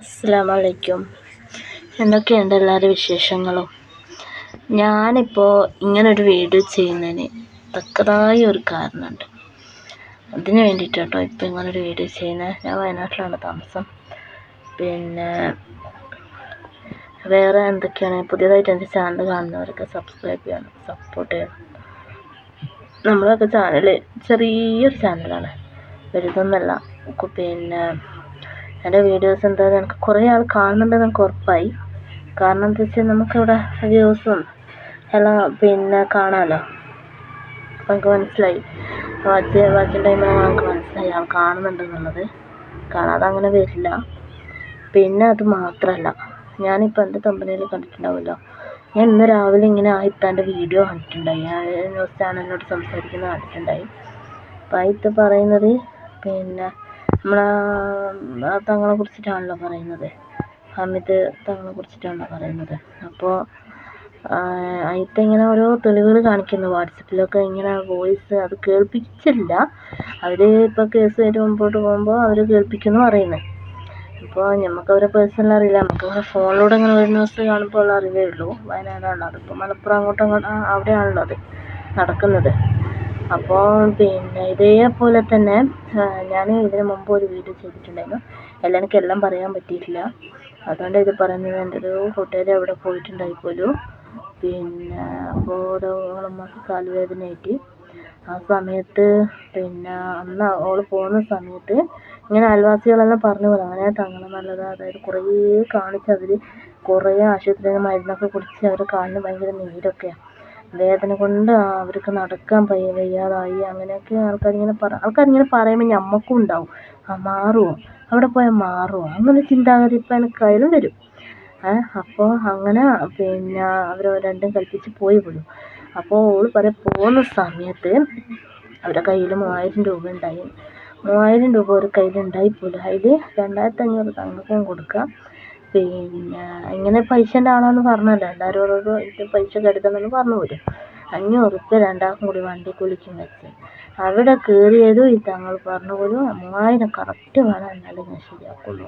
അസ്സലാമലൈക്കും. എന്തൊക്കെയുണ്ട് എല്ലാവരുടെ വിശേഷങ്ങളും? ഞാനിപ്പോൾ ഇങ്ങനൊരു വീഡിയോ ചെയ്യുന്നതിന് തക്കതായ ഒരു കാരണമുണ്ട്. അതിന് വേണ്ടിയിട്ടാട്ടോ ഇപ്പോൾ ഇങ്ങനൊരു വീഡിയോ ചെയ്യുന്നത്. ഞാൻ വയനാട്ടിലാണ് താമസം. പിന്നെ വേറെ എന്തൊക്കെയാണ്? പുതിയതായിട്ട് എന്റെ ചാനൽ കാണുന്നവരൊക്കെ സബ്സ്ക്രൈബ് ചെയ്യണം സപ്പോർട്ട് ചെയ്യണം. നമ്മളൊക്കെ ചാനൽ ചെറിയൊരു ചാനലാണ്. വലുതൊന്നല്ല. പിന്നെ എന്റെ വീഡിയോസ് എന്തായാലും എനിക്ക് കുറേ ആൾ കാണുന്നുണ്ടെന്ന് എനിക്ക് ഉറപ്പായി. കാരണം എന്താ വെച്ചാൽ നമുക്കിവിടെ വ്യൂസും എല്ലാം പിന്നെ കാണാമല്ലോ നമുക്ക് എനിക്ക് മനസ്സിലായി. വാച്ച് വാച്ചിങ് ടൈമിൽ നമുക്ക് മനസ്സിലായി ആൾ കാണുന്നുണ്ടെന്നുള്ളത്. കാണാതെ അങ്ങനെ വരില്ല. പിന്നെ അത് മാത്രമല്ല ഞാനിപ്പോൾ എന്റെ കമ്പനിയിൽ കണ്ടിട്ടുണ്ടാവുമല്ലോ. ഞാൻ ഇന്ന് രാവിലെ ഇങ്ങനെ ആയിത്താന്റെ വീഡിയോ കണ്ടിട്ടുണ്ടായി. ഞാൻ ന്യൂസ് ചാനലിനോട് സംസാരിക്കുന്നത് കണ്ടിട്ടുണ്ടായി. അപ്പോൾ ആയിത്ത് പറയുന്നത് പിന്നെ നമ്മളെ തങ്ങളെ കുറിച്ചിട്ടാണല്ലോ പറയുന്നത്. ഹമിദ് തങ്ങളെ കുറിച്ചിട്ടാണല്ലോ പറയുന്നത്. അപ്പോൾ അതിലത്തെ ഇങ്ങനെ ഓരോ തെളിവുകൾ കാണിക്കുന്നു. വാട്സപ്പിലൊക്കെ ഇങ്ങനെ വോയിസ് അത് കേൾപ്പിച്ചില്ല അവർ ഇപ്പോൾ കേസുമായിട്ട് മുമ്പോട്ട് പോകുമ്പോൾ അവർ കേൾപ്പിക്കുന്നു പറയുന്നത് ഇപ്പോൾ നമുക്ക് അവരെ പേഴ്സണൽ അറിയില്ല. നമുക്ക് അവരെ ഫോണിലൂടെ ഇങ്ങനെ ഒരു ന്യൂസ് കാണുമ്പോൾ ഉള്ള അറിവേ ഉള്ളൂ. വയനാടാണുള്ളത് അതിപ്പോൾ മലപ്പുറം അങ്ങോട്ടും അങ്ങോട്ട് അവിടെയാണല്ലോ അത് നടക്കുന്നത്. അപ്പോൾ പിന്നെ ഇതേപോലെ തന്നെ ഞാൻ ഇതിന് മുമ്പ് ഒരു വീഡിയോ ചെയ്തിട്ടുണ്ടായിരുന്നു. എല്ലാം പറയാൻ പറ്റിയിട്ടില്ല. അതുകൊണ്ട് ഇത് പറയുന്നത് എന്റെ ഒരു കൂട്ടുകാരി അവിടെ പോയിട്ടുണ്ടായി പോലും. പിന്നെ അപ്പോൾ ഓളമ്മക്ക് കാലുവേദനയായിട്ട്. ആ സമയത്ത് പിന്നെ അന്ന് ഓൾ പോകുന്ന സമയത്ത് ഇങ്ങനെ അയൽവാസികളെല്ലാം പറഞ്ഞു പോലെ അങ്ങനെ തങ്ങളെ നല്ലത്. അതായത് കുറേ കാണിച്ച് അവർ കുറേ ആശുപത്രിയിൽ മരുന്നൊക്കെ കുടിച്ച് അവരുടെ കാലിന് ഭയങ്കര നീരൊക്കെയാണ് വേദന കൊണ്ട് അവർക്ക് നടക്കാൻ വയ്യ വയ്യാതായി. അങ്ങനെയൊക്കെ ആൾക്കാരിങ്ങനെ പറ ആൾക്കാരിങ്ങനെ പറയുമ്പോൾ ഞമ്മക്കും ഉണ്ടാവും. ആ മാറുമോ അവിടെ പോയാൽ മാറുമോ അങ്ങനെ ചിന്താഗതി ഇപ്പം എനിക്കായാലും വരും. അപ്പോൾ അങ്ങനെ പിന്നെ അവർ രണ്ടും കൽപ്പിച്ച് പോയി വിടും. അപ്പോൾ ഓൾ പറയാൻ പോകുന്ന സമയത്ത് അവരുടെ കയ്യിൽ മൂവായിരം രൂപ ഉണ്ടായി. മൂവായിരം രൂപ ഒരു കയ്യിൽ ഉണ്ടായി പോലും അതിൽ രണ്ടായിരത്തി അഞ്ഞൂറ് തങ്ങൾക്കും കൊടുക്കുക പിന്നെ ഇങ്ങനെ പൈസേന്റെ ആളാന്ന് പറഞ്ഞല്ലോ. എല്ലാവരും ഓരോരോ ഇത് പൈസ കരുതണമെന്ന് പറഞ്ഞു പോലും അഞ്ഞൂറ് ഉറുപ്യ രണ്ടാൾക്കും കൂടി വണ്ടിക്കൂലിക്കും വെച്ച്. അവിടെ കയറിയതും ഈ തങ്ങൾ പറഞ്ഞു പോലും മൂവായിരം കറക്റ്റ് വേണം എന്നാലും ഞാൻ ശരിയാക്കുള്ളൂ.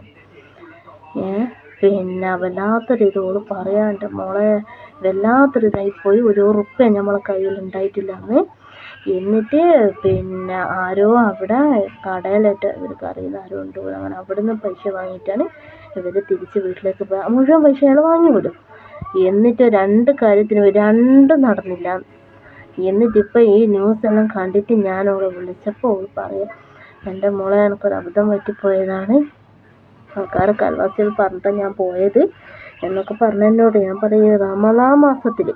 ഏ? പിന്നെ വല്ലാത്തൊരു ഇത് ഓൾ പറയാണ്ട് മോളെ വല്ലാത്തൊരു ഇതായിപ്പോയി ഒരു ഉറുപ്പ്യ നമ്മളെ കയ്യിൽ ഉണ്ടായിട്ടില്ല അന്ന്. എന്നിട്ട് പിന്നെ ആരോ അവിടെ കടയിലിട്ട് ഇവർക്ക് അറിയുന്ന ആരോ ഉണ്ട്. അങ്ങനെ അവിടെ നിന്ന് പൈസ വാങ്ങിയിട്ടാണ് ഇവർ തിരിച്ച് വീട്ടിലേക്ക് പോയി മുഴുവൻ പൈസ അയാൾ വാങ്ങിവിടും എന്നിട്ട് രണ്ട് കാര്യത്തിനും രണ്ടും നടന്നില്ല. എന്നിട്ടിപ്പോൾ ഈ ന്യൂസ് എല്ലാം കണ്ടിട്ട് ഞാൻ അവളെ വിളിച്ചപ്പോൾ അവൾ പറയാം എന്റെ മോളെ എനിക്കൊരു അബദ്ധം പറ്റിപ്പോയതാണ്. ആൾക്കാരൊക്കെ അയൽവാസികൾ പറഞ്ഞിട്ടാണ് ഞാൻ പോയത്. എന്നൊക്കെ പറഞ്ഞതിനോട് ഞാൻ പറയും റമദാ മാസത്തിൽ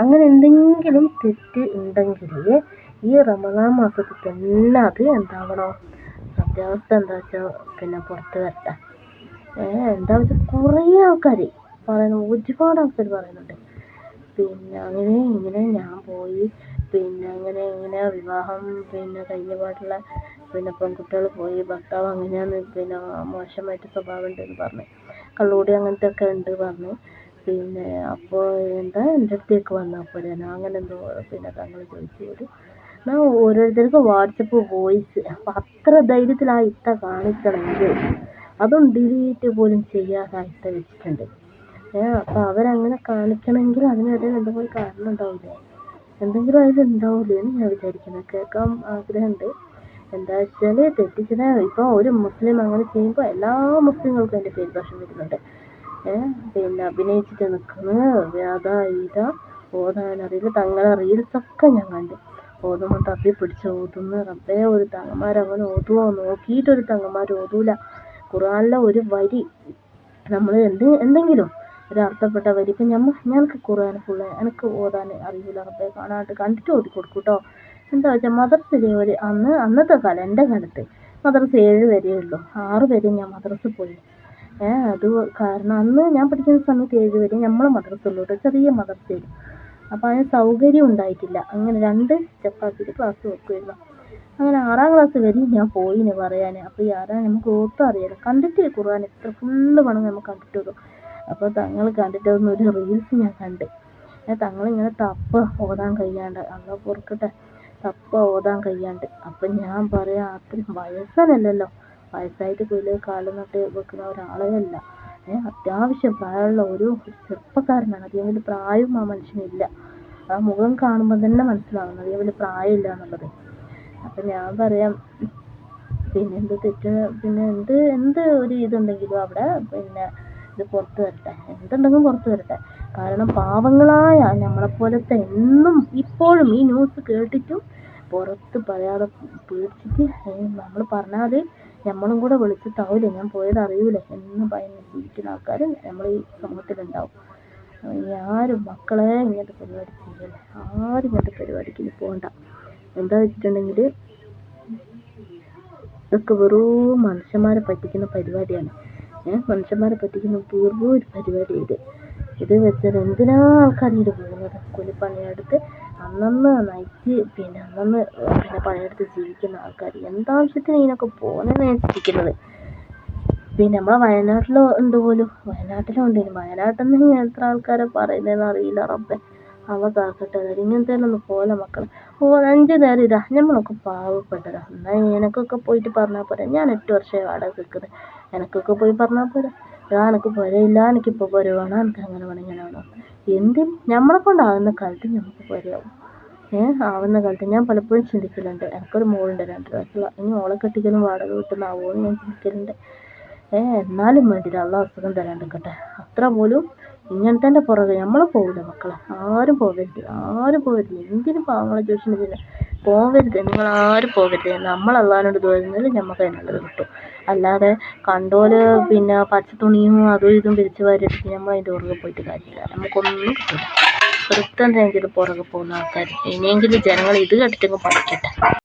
അങ്ങനെ എന്തെങ്കിലും തെറ്റ് ഉണ്ടെങ്കിൽ ഈ റമലാ മാസത്തിൽ തന്നെ അത് എന്താവണം? സത്യാവസ്ഥ എന്താ വെച്ചാൽ പിന്നെ പുറത്ത് വരട്ടെ. എന്താ വെച്ചാൽ കുറേ ആൾക്കാർ പറയുന്നു. ഒരുപാട് ആൾക്കാർ പറയുന്നുണ്ട്. പിന്നെ അങ്ങനെ ഇങ്ങനെ ഞാൻ പോയി. പിന്നെ അങ്ങനെ ഇങ്ങനെ വിവാഹം പിന്നെ കഴിഞ്ഞ പാടുള്ള പിന്നെ പെൺകുട്ടികൾ പോയി. ഭർത്താവ് അങ്ങനെയാണ് പിന്നെ മോശമായിട്ട് സ്വഭാവം ഉണ്ടെന്ന് പറഞ്ഞു. കള്ളുകൂടി അങ്ങനത്തെ ഒക്കെ ഉണ്ട് പറഞ്ഞു. പിന്നെ അപ്പോൾ എന്താ എന്റെ അടുത്തേക്ക് വന്നപ്പോൾ ഞാൻ അങ്ങനെ എന്തോ പിന്നെ തങ്ങൾ ചോദിച്ചു ഞാൻ ഓരോരുത്തർക്ക് വാട്സപ്പ് വോയിസ്. അപ്പം അത്ര ധൈര്യത്തിൽ ആ ഇത്ത കാണിക്കണമെങ്കിൽ അതും ഡിലീറ്റ് പോലും ചെയ്യാതായിട്ട് വെച്ചിട്ടുണ്ട്. ഏഹ് അപ്പം അവരങ്ങനെ കാണിക്കണമെങ്കിൽ അതിനിടയിൽ എന്തെങ്കിലും കാരണം ഉണ്ടാവില്ലേ എന്തെങ്കിലും അതിൽ ഉണ്ടാവില്ലേ എന്ന് ഞാൻ വിചാരിക്കുന്നത് കേൾക്കാൻ ആഗ്രഹമുണ്ട്. എന്താ വെച്ചാൽ തെറ്റിച്ചത്. ഇപ്പോൾ ഒരു മുസ്ലിം അങ്ങനെ ചെയ്യുമ്പോൾ എല്ലാ മുസ്ലിങ്ങൾക്കും അതിന്റെ പേര് ദോഷം വരുന്നുണ്ട്. പിന്നെ അഭിനയിച്ചിട്ട് നിൽക്കുന്നു. വ്യാധ ഈത ഓതാനറിയില്ല തങ്ങളെ റീൽസൊക്കെ ഞാൻ കണ്ടു. ഓതുമ്പോൾ തപ്പി പിടിച്ച് ഓതുന്നു. റബ്ബേ ഒരു തങ്ങന്മാരങ്ങനെ ഓതുവോ? നോക്കിയിട്ടൊരു തങ്ങന്മാർ ഓതൂല ഖുറാനിലെ ഒരു വരി. നമ്മൾ എന്ത് എന്തെങ്കിലും ഒരു അർത്ഥപ്പെട്ട വരി. ഇപ്പം ഞമ്മ ഞങ്ങൾക്ക് ഖുറാൻ ഫുള്ള് എനിക്ക് ഓതാൻ അറിയില്ല റബ്ബേ കാണാണ്ട് കണ്ടിട്ട് ഓതി കൊടുക്കും കേട്ടോ എന്താ വെച്ചാൽ മദർസിലെ ഒരു അന്ന് അന്നത്തെ കാലം എന്റെ കാലത്ത് മദ്രസ ഏഴ് വരെയേ ഉള്ളൂ. ആറ് വരെ ഞാൻ മദ്രസ പോയി. അത് കാരണം അന്ന് ഞാൻ പഠിക്കുന്ന സമയത്ത് ഏഴ് വരെ നമ്മൾ മദ്രസ ഉള്ളൂ ചെറിയ മദ്രസയിൽ അപ്പോൾ അതിന് സൗകര്യം ഉണ്ടായിട്ടില്ല. അങ്ങനെ രണ്ട് സ്റ്റെപ്പാക്കിയിട്ട് ക്ലാസ് വെക്കുമായിരുന്നു അങ്ങനെ ആറാം ക്ലാസ് വരെ ഞാൻ പോയിന് പറയാൻ അപ്പോൾ ഈ നമുക്ക് ഒട്ടും അറിയാലോ. കണ്ടിട്ട് ഖുർആൻ? എത്ര ഫുള്ള് പണം നമുക്ക് കണ്ടിട്ട് വരും അപ്പോൾ തങ്ങൾ കണ്ടിട്ട് ഒരു റീൽസ് ഞാൻ കണ്ട്. തങ്ങൾ ഇങ്ങനെ തപ്പ ഓതാൻ കഴിയാണ്ട് അള്ള പൊറുക്കട്ടെ തപ്പ ഓതാൻ കഴിയാണ്ട്. അപ്പം ഞാൻ പറയാം അത്രയും വയസ്സനല്ലല്ലോ വയസ്സായിട്ട് കുയിൽ കാലം നട്ട് വെക്കുന്ന ഒരാളേ അല്ല. അത്യാവശ്യം പ്രായമുള്ള ഒരു ചെറുപ്പക്കാരനാണ്. അധികം വലിയ പ്രായവും ആ മനുഷ്യനില്ല. ആ മുഖം കാണുമ്പോൾ തന്നെ മനസ്സിലാവുന്നു അധികം വലിയ പ്രായമില്ല എന്നുള്ളത്. അപ്പം ഞാൻ പറയാം പിന്നെ എന്ത് തെറ്റ് പിന്നെ എന്ത് എന്ത് ഒരു ഇതുണ്ടെങ്കിലും അവിടെ പിന്നെ ഇത് പുറത്ത് വരട്ടെ എന്തുണ്ടെങ്കിലും പുറത്ത് വരട്ടെ. കാരണം പാവങ്ങളായ നമ്മളെപ്പോലത്തെ എന്നും ഇപ്പോഴും ഈ ന്യൂസ് കേട്ടിട്ടും പുറത്ത് പറയാതെ പേടിച്ചിട്ട് നമ്മൾ പറഞ്ഞാൽ നമ്മളും കൂടെ വിളിച്ചിട്ടാവില്ലേ ഞാൻ പോയത് അറിയൂല എന്ന് ഭയന്ന് ജീവിക്കുന്ന ആൾക്കാർ നമ്മൾ ഈ സമൂഹത്തിലുണ്ടാവും. ഇനി ആരും മക്കളെ ഇങ്ങനത്തെ പരിപാടി ചെയ്യല്ലേ ആരും ഇങ്ങനത്തെ പരിപാടിക്ക് പോകണ്ട എന്താ വെച്ചിട്ടുണ്ടെങ്കിൽ ഇതൊക്കെ വെറും മനുഷ്യന്മാരെ പറ്റിക്കുന്ന പരിപാടിയാണ്. ഏഹ് മനുഷ്യന്മാരെ പറ്റിക്കുന്ന പൂർവം ഒരു പരിപാടി ഇത്. ഇത് വെച്ചാൽ എന്തിനാ ആൾക്കാർ ഇത് പോകുന്നത്? കൂലിപ്പണിയെടുത്ത് അന്നന്ന് നയിച്ച് പിന്നെ അന്നന്ന് പിന്നെ പണിയെടുത്ത് ജീവിക്കുന്ന ആൾക്കാർ എന്താവശ്യത്തിന് ഇതിനൊക്കെ പോകുന്നതെന്ന് ഞാൻ പിന്നെ നമ്മളെ വയനാട്ടിലോ ഉണ്ട് പോലും വയനാട്ടിലും ഉണ്ട് വയനാട്ടിൽ നിന്ന് എത്ര ആൾക്കാരെ പറയുന്നതെന്ന് അറിയില്ല റബ്ബെ. അവ കാക്കട്ടെ ഇങ്ങനത്തെ ഒന്ന് പോലെ മക്കളെ. ഓ അഞ്ച് നേരം ഇതാ. നമ്മളൊക്കെ പാവപ്പെട്ടതാ. എന്നാൽ എനക്കൊക്കെ പോയിട്ട് പറഞ്ഞാൽ പോരെ. ഞാൻ എട്ട് വർഷമായി വാടക നിൽക്കുന്നത് എനക്കൊക്കെ പോയി പറഞ്ഞാൽ പോരെ. ഞാൻ എനിക്ക് പുരയില്ല. എനിക്കിപ്പോൾ പുര വേണം എനിക്ക് അങ്ങനെ വേണം ഇങ്ങനെ വേണം. എന്തിന് നമ്മളെ കൊണ്ടാവുന്ന കാലത്ത് നമുക്ക് പുരയാവും. ഏഹ് ആവുന്ന കാലത്ത് ഞാൻ പലപ്പോഴും ചിന്തിക്കലുണ്ട്. എനിക്കൊരു മോളുണ്ട്. രണ്ട് വയസ്സുള്ള. ഇനി ഓളെ കെട്ടിക്കലും വാടക കിട്ടുന്നാവോ എന്ന് ഞാൻ ചിന്തിക്കലുണ്ട്. എന്നാലും വേണ്ടില്ല അള്ളാഹ് അസുഖം തരാണ്ടിരിക്കട്ടെ. അത്ര പോലും ഇങ്ങനത്തെ പുറകെ നമ്മൾ പോവില്ല മക്കളെ. ആരും പോകരുത് ആരും പോകരുത് എന്തിനും പാവങ്ങളെ ചോദിച്ചിട്ടില്ല പോകരുത് നിങ്ങൾ ആരും പോകരുത് നമ്മൾ അള്ളാഹിനോട് തോന്നുന്നതിൽ നമുക്ക് അതിനുള്ളത് കിട്ടും. അല്ലാതെ കണ്ടോൽ പിന്നെ പച്ച തുണിയും അതും ഇതും വിരിച്ച് വാരിയിട്ട് നമ്മൾ അതിന്റെ പുറകെ പോയിട്ട് കാര്യമില്ല. നമുക്കൊന്നും കിട്ടില്ല വൃത്തം പുറകെ പോകുന്ന ആൾക്കാർ ഇനിയെങ്കിലും ജനങ്ങൾ ഇത് കേട്ടിട്ടങ്ങ് പഠിക്കട്ടെ.